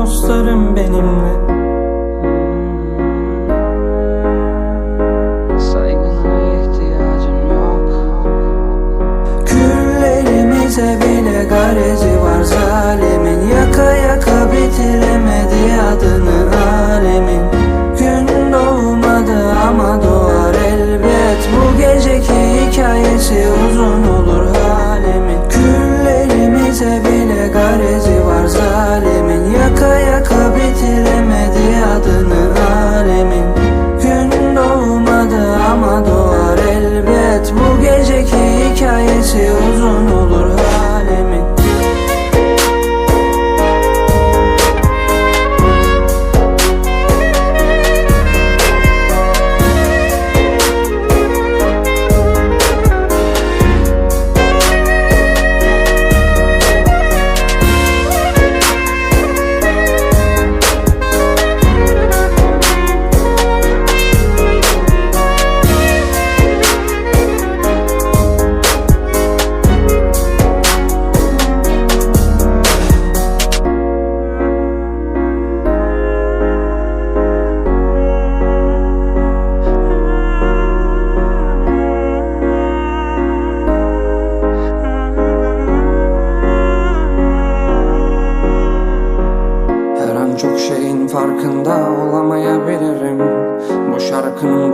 dostlarım benimle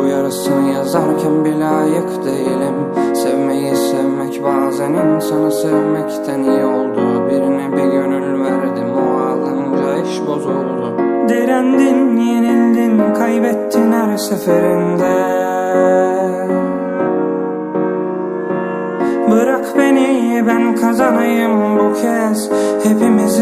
yarısını yazarken bile layık değilim. Sevmeyi sevmek bazen insanı sevmekten iyi oldu. Birine bir gönül verdim o ağlanınca iş bozuldu. Direndin, yenildin, kaybettin her seferinde. Bırak beni ben kazanayım bu kez. Hepimiz